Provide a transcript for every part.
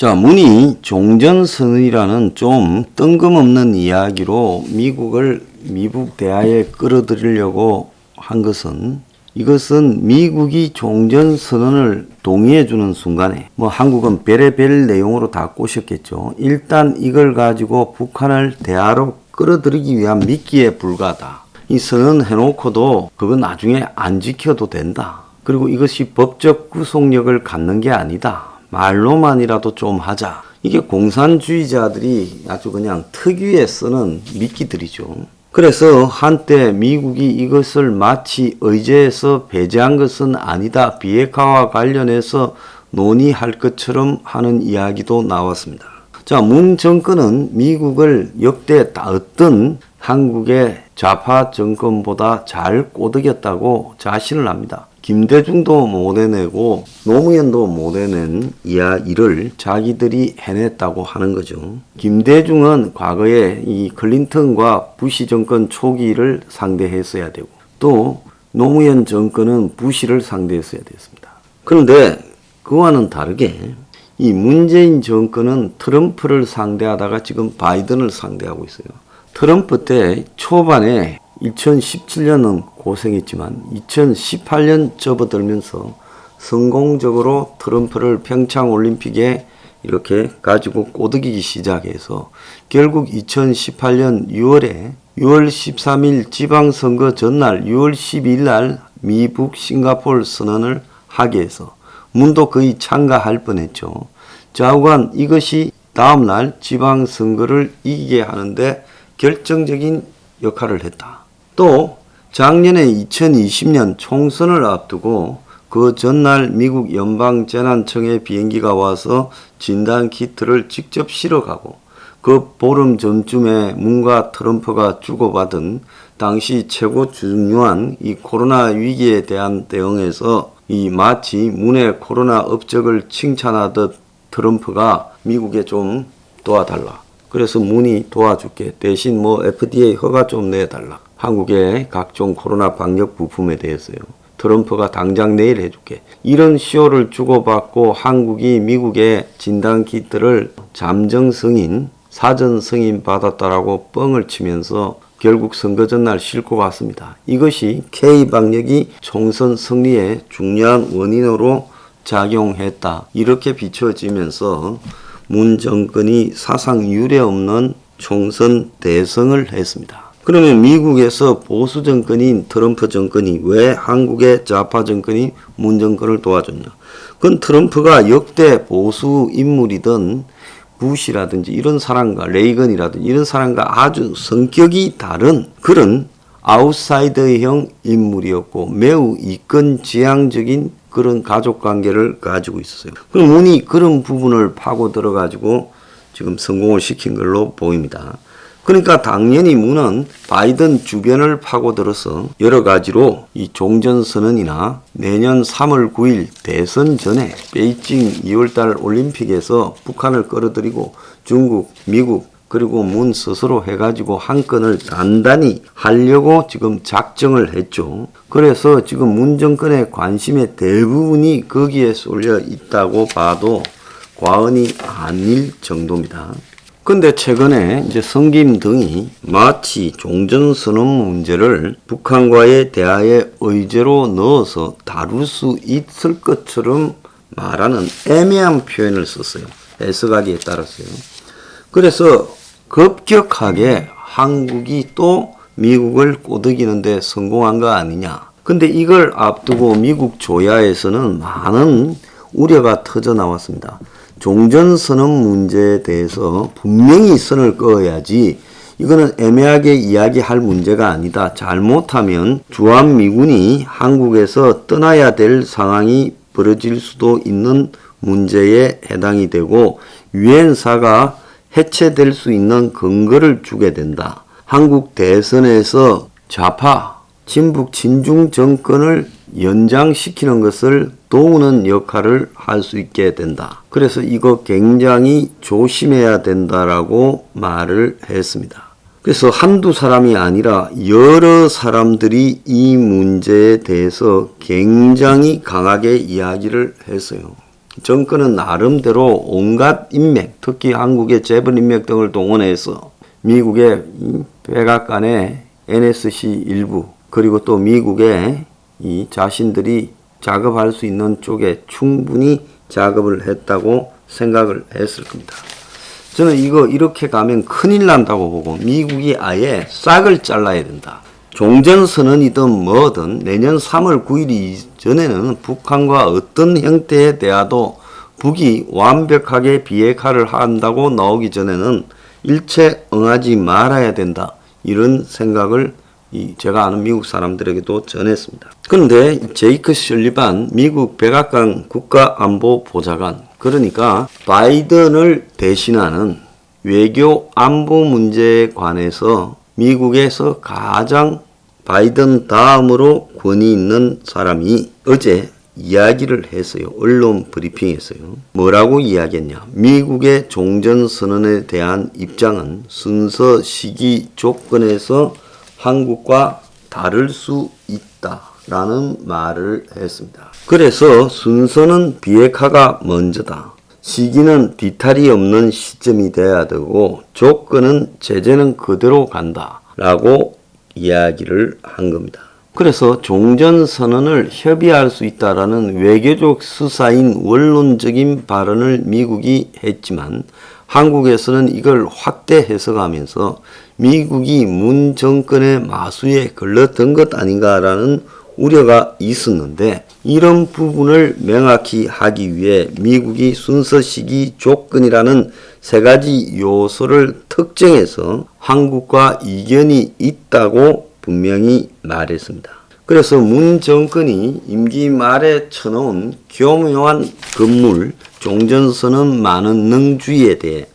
자, 문이 종전선언이라는 좀 뜬금없는 이야기로 미국을 미국 대하에 끌어들이려고 한 것은 이것은 미국이 종전선언을 동의해주는 순간에 뭐 한국은 별의별 내용으로 다 꼬셨겠죠. 일단 이걸 가지고 북한을 대하로 끌어들이기 위한 미끼에 불과하다. 이 선언 해놓고도 그거 나중에 안 지켜도 된다. 그리고 이것이 법적 구속력을 갖는 게 아니다. 말로만이라도 좀 하자. 이게 공산주의자들이 아주 그냥 특유의 쓰는 미끼들이죠. 그래서 한때 미국이 이것을 마치 의제에서 배제한 것은 아니다. 비핵화와 관련해서 논의할 것처럼 하는 이야기도 나왔습니다. 자, 문 정권은 미국을 역대 다 어떤 한국의 좌파 정권보다 잘 꼬드겼다고 자신을 합니다. 김대중도 못 해내고 노무현도 못 해낸 이야 일을 자기들이 해냈다고 하는 거죠. 김대중은 과거에 이 클린턴과 부시 정권 초기를 상대했어야 되고 또 노무현 정권은 부시를 상대했어야 됐습니다. 그런데 그와는 다르게 이 문재인 정권은 트럼프를 상대하다가 지금 바이든을 상대하고 있어요. 트럼프 때 초반에 2017년은 고생했지만 2018년 접어들면서 성공적으로 트럼프를 평창 올림픽에 이렇게 가지고 꼬드기기 시작해서 결국 2018년 6월에 6월 13일 지방선거 전날 6월 12일 날 미북 싱가폴 선언을 하게 해서 문도 거의 참가할 뻔했죠. 좌우간 이것이 다음날 지방선거를 이기게 하는데 결정적인 역할을 했다. 또 작년에 2020년 총선을 앞두고 그 전날 미국 연방재난청에 비행기가 와서 진단 키트를 직접 실어가고 그 보름 전쯤에 문과 트럼프가 주고받은 당시 최고 중요한 이 코로나 위기에 대한 대응에서 이 마치 문의 코로나 업적을 칭찬하듯 트럼프가 미국에 좀 도와달라. 그래서 문이 도와줄게. 대신 뭐 FDA 허가 좀 내달라. 한국의 각종 코로나 방역 부품에 대해서요. 트럼프가 당장 내일 해줄게. 이런 시효를 주고받고 한국이 미국의 진단 키트를 잠정 승인, 사전 승인 받았다라고 뻥을 치면서 결국 선거 전날 싣고 갔습니다. 이것이 K 방역이 총선 승리의 중요한 원인으로 작용했다. 이렇게 비춰지면서 문 정권이 사상 유례 없는 총선 대승을 했습니다. 그러면 미국에서 보수 정권인 트럼프 정권이 왜 한국의 좌파 정권이 문 정권을 도와줬냐? 그건 트럼프가 역대 보수 인물이던 부시라든지 이런 사람과 레이건이라든지 이런 사람과 아주 성격이 다른 그런 아웃사이더형 인물이었고 매우 이권 지향적인 그런 가족 관계를 가지고 있었어요. 그럼 문이 그런 부분을 파고 들어가지고 지금 성공을 시킨 걸로 보입니다. 그러니까 당연히 문은 바이든 주변을 파고들어서 여러 가지로 이 종전선언이나 내년 3월 9일 대선 전에 베이징 2월달 올림픽에서 북한을 끌어들이고 중국, 미국 그리고 문 스스로 해가지고 한 건을 단단히 하려고 지금 작정을 했죠. 그래서 지금 문 정권의 관심의 대부분이 거기에 쏠려 있다고 봐도 과언이 아닐 정도입니다. 근데 최근에 이제 성김 등이 마치 종전선언 문제를 북한과의 대화의 의제로 넣어서 다룰 수 있을 것처럼 말하는 애매한 표현을 썼어요. 해석하기에 따라서요. 그래서 급격하게 한국이 또 미국을 꼬드기는데 성공한 거 아니냐. 근데 이걸 앞두고 미국 조야에서는 많은 우려가 터져 나왔습니다. 종전 선언 문제에 대해서 분명히 선을 그어야지 이거는 애매하게 이야기할 문제가 아니다. 잘못하면 주한미군이 한국에서 떠나야 될 상황이 벌어질 수도 있는 문제에 해당이 되고 유엔사가 해체될 수 있는 근거를 주게 된다. 한국 대선에서 좌파, 친북, 친중 정권을 연장시키는 것을 도우는 역할을 할 수 있게 된다. 그래서 이거 굉장히 조심해야 된다라고 말을 했습니다. 그래서 한두 사람이 아니라 여러 사람들이 이 문제에 대해서 굉장히 강하게 이야기를 했어요. 정권은 나름대로 온갖 인맥, 특히 한국의 재벌 인맥 등을 동원해서 미국의 이 백악관의 NSC 일부 그리고 또 미국의 이 자신들이 작업할 수 있는 쪽에 충분히 작업을 했다고 생각을 했을 겁니다. 저는 이거 이렇게 가면 큰일 난다고 보고 미국이 아예 싹을 잘라야 된다. 종전선언이든 뭐든 내년 3월 9일 이전에는 북한과 어떤 형태의 대화도 북이 완벽하게 비핵화를 한다고 나오기 전에는 일체 응하지 말아야 된다. 이런 생각을 이 제가 아는 미국 사람들에게도 전했습니다. 그런데 제이크 설리반 미국 백악관 국가안보보좌관 그러니까 바이든을 대신하는 외교 안보 문제에 관해서 미국에서 가장 바이든 다음으로 권위 있는 사람이 어제 이야기를 했어요. 언론 브리핑에서요. 뭐라고 이야기했냐. 미국의 종전선언에 대한 입장은 순서 시기 조건에서 한국과 다를 수 있다 라는 말을 했습니다. 그래서 순서는 비핵화가 먼저다. 시기는 뒤탈이 없는 시점이 돼야 되고 조건은 제재는 그대로 간다 라고 이야기를 한 겁니다. 그래서 종전선언을 협의할 수 있다라는 외교적 수사인 원론적인 발언을 미국이 했지만 한국에서는 이걸 확대 해석하면서 미국이 문 정권의 마수에 걸렸던 것 아닌가라는 우려가 있었는데 이런 부분을 명확히 하기 위해 미국이 순서 시기 조건이라는 세 가지 요소를 특정해서 한국과 이견이 있다고 분명히 말했습니다. 그래서 문 정권이 임기 말에 쳐놓은 교묘한 건물 종전선언 많은 능주에 대해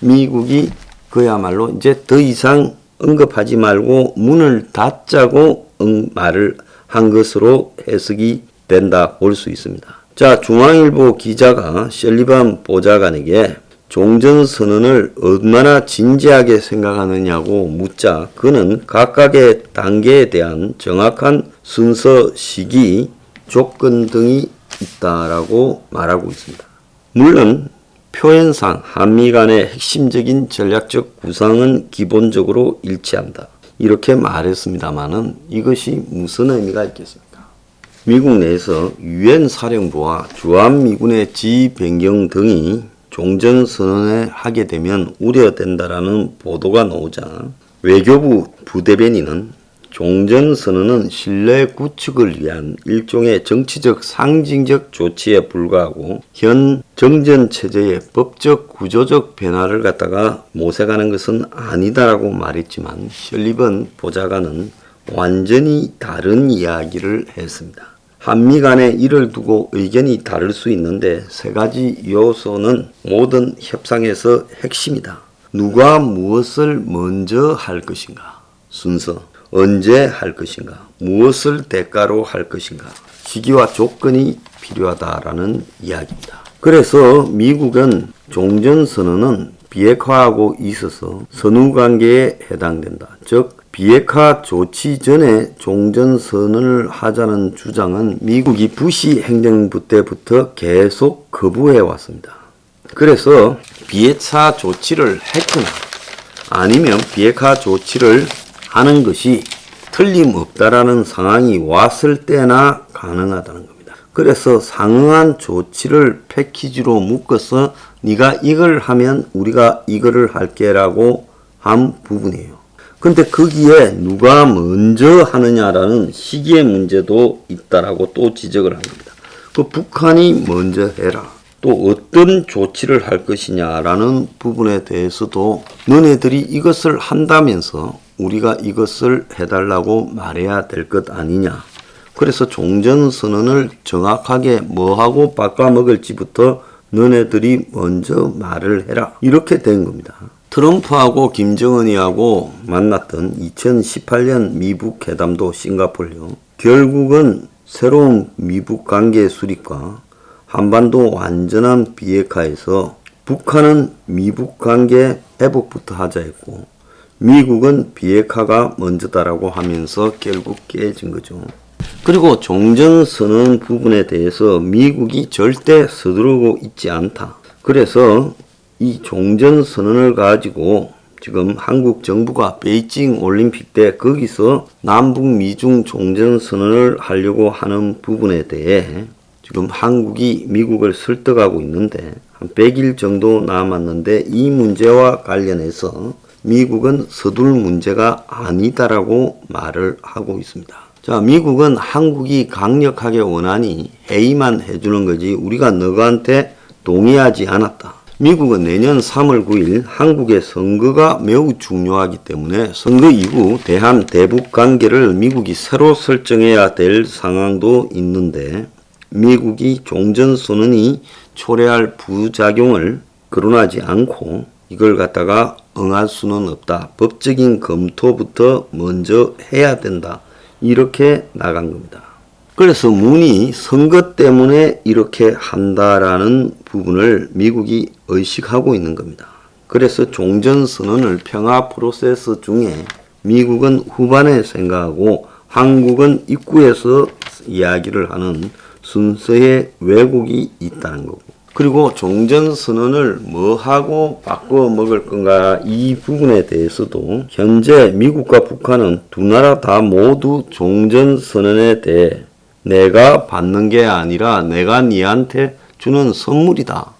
미국이 그야말로 이제 더 이상 언급하지 말고 문을 닫자고 응 말을 한 것으로 해석이 된다 볼 수 있습니다. 자, 중앙일보 기자가 셜리반 보좌관에게 종전 선언을 얼마나 진지하게 생각하느냐고 묻자 그는 각각의 단계에 대한 정확한 순서, 시기, 조건 등이 있다라고 말하고 있습니다. 물론 표현상 한미 간의 핵심적인 전략적 구상은 기본적으로 일치한다. 이렇게 말했습니다마는 이것이 무슨 의미가 있겠습니까? 미국 내에서 유엔 사령부와 주한미군의 지휘 변경 등이 종전선언에 하게 되면 우려된다라는 보도가 나오자 외교부 부대변인은 종전선언은 신뢰 구축을 위한 일종의 정치적 상징적 조치에 불과하고 현 정전 체제의 법적 구조적 변화를 갖다가 모색하는 것은 아니다라고 말했지만 셜리번 보좌관은 완전히 다른 이야기를 했습니다. 한미 간에 이를 두고 의견이 다를 수 있는데 세 가지 요소는 모든 협상에서 핵심이다. 누가 무엇을 먼저 할 것인가? 순서. 언제 할 것인가? 무엇을 대가로 할 것인가? 시기와 조건이 필요하다라는 이야기입니다. 그래서 미국은 종전선언은 비핵화하고 있어서 선후관계에 해당된다. 즉 비핵화 조치 전에 종전선언을 하자는 주장은 미국이 부시 행정부 때부터 계속 거부해 왔습니다. 그래서 비핵화 조치를 했거나 아니면 비핵화 조치를 하는 것이 틀림없다라는 상황이 왔을 때나 가능하다는 겁니다. 그래서 상응한 조치를 패키지로 묶어서 네가 이걸 하면 우리가 이거를 할게라고 한 부분이에요. 근데 거기에 누가 먼저 하느냐라는 시기의 문제도 있다라고 또 지적을 한 겁니다. 그 북한이 먼저 해라. 또 어떤 조치를 할 것이냐라는 부분에 대해서도 너네들이 이것을 한다면서 우리가 이것을 해달라고 말해야 될 것 아니냐. 그래서 종전선언을 정확하게 뭐하고 바꿔먹을지부터 너네들이 먼저 말을 해라. 이렇게 된 겁니다. 트럼프하고 김정은이하고 만났던 2018년 미북 회담도 싱가폴요. 결국은 새로운 미북 관계 수립과 한반도 완전한 비핵화에서 북한은 미북 관계 회복부터 하자 했고 미국은 비핵화가 먼저다라고 하면서 결국 깨진 거죠. 그리고 종전선언 부분에 대해서 미국이 절대 서두르고 있지 않다. 그래서 이 종전선언을 가지고 지금 한국 정부가 베이징 올림픽 때 거기서 남북 미중 종전선언을 하려고 하는 부분에 대해 지금 한국이 미국을 설득하고 있는데 한 100일 정도 남았는데 이 문제와 관련해서 미국은 서둘 문제가 아니다라고 말을 하고 있습니다. 자, 미국은 한국이 강력하게 원하니 회의만 해주는 거지 우리가 너희한테 동의하지 않았다. 미국은 내년 3월 9일 한국의 선거가 매우 중요하기 때문에 선거 이후 대한 대북 관계를 미국이 새로 설정해야 될 상황도 있는데 미국이 종전 선언이 초래할 부작용을 거론하지 않고 이걸 갖다가 응할 수는 없다. 법적인 검토부터 먼저 해야 된다. 이렇게 나간 겁니다. 그래서 문이 선거 때문에 이렇게 한다라는 부분을 미국이 의식하고 있는 겁니다. 그래서 종전선언을 평화 프로세스 중에 미국은 후반에 생각하고 한국은 입구에서 이야기를 하는 순서의 왜곡이 있다는 거고. 그리고 종전 선언을 뭐하고 바꿔 먹을 건가 이 부분에 대해서도 현재 미국과 북한은 두 나라 다 모두 종전 선언에 대해 내가 받는 게 아니라 내가 니한테 주는 선물이다.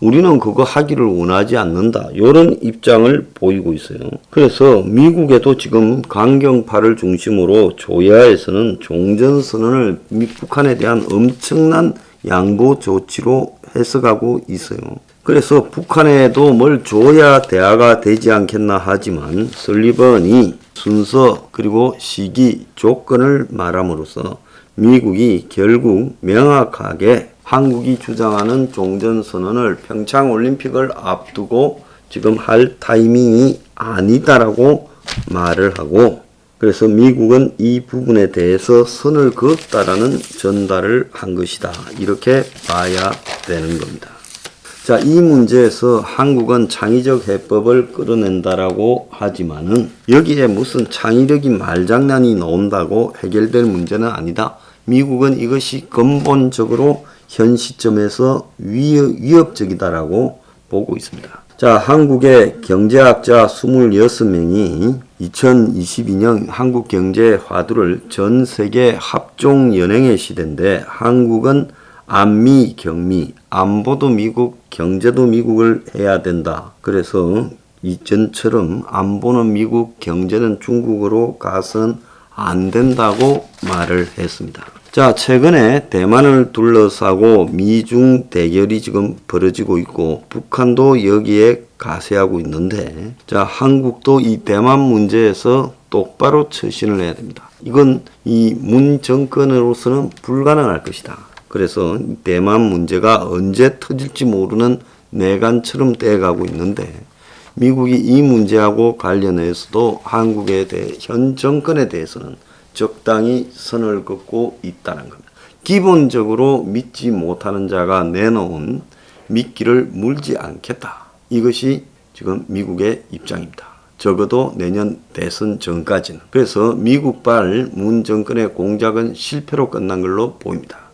우리는 그거 하기를 원하지 않는다. 이런 입장을 보이고 있어요. 그래서 미국에도 지금 강경파를 중심으로 조야에서는 종전선언을 미- 북한에 대한 엄청난 양보 조치로 해석하고 있어요. 그래서 북한에도 뭘 줘야 대화가 되지 않겠나 하지만 설리번이 순서 그리고 시기 조건을 말함으로써 미국이 결국 명확하게 한국이 주장하는 종전선언을 평창 올림픽을 앞두고 지금 할 타이밍이 아니다라고 말을 하고 그래서 미국은 이 부분에 대해서 선을 그었다라는 전달을 한 것이다. 이렇게 봐야 되는 겁니다. 자, 이 문제에서 한국은 창의적 해법을 끌어낸다라고 하지만은 여기에 무슨 창의력이 말장난이 나온다고 해결될 문제는 아니다. 미국은 이것이 근본적으로 현 시점에서 위협, 위협적이다라고 보고 있습니다. 자, 한국의 경제학자 26명이 2022년 한국 경제 화두를 전 세계 합종 연행의 시대인데 한국은 안미, 경미, 안보도 미국, 경제도 미국을 해야 된다. 그래서 이전처럼 안보는 미국, 경제는 중국으로 가선 안 된다고 말을 했습니다. 자, 최근에 대만을 둘러싸고 미중 대결이 지금 벌어지고 있고 북한도 여기에 가세하고 있는데 자, 한국도 이 대만 문제에서 똑바로 처신을 해야 됩니다. 이건 이 문 정권으로서는 불가능할 것이다. 그래서 대만 문제가 언제 터질지 모르는 내간처럼 돼가고 있는데 미국이 이 문제하고 관련해서도 한국에 대해 현 정권에 대해서는 적당히 선을 긋고 있다는 겁니다. 기본적으로 믿지 못하는 자가 내놓은 미끼를 물지 않겠다. 이것이 지금 미국의 입장입니다. 적어도 내년 대선 전까지는. 그래서 미국발 문 정권의 공작은 실패로 끝난 걸로 보입니다.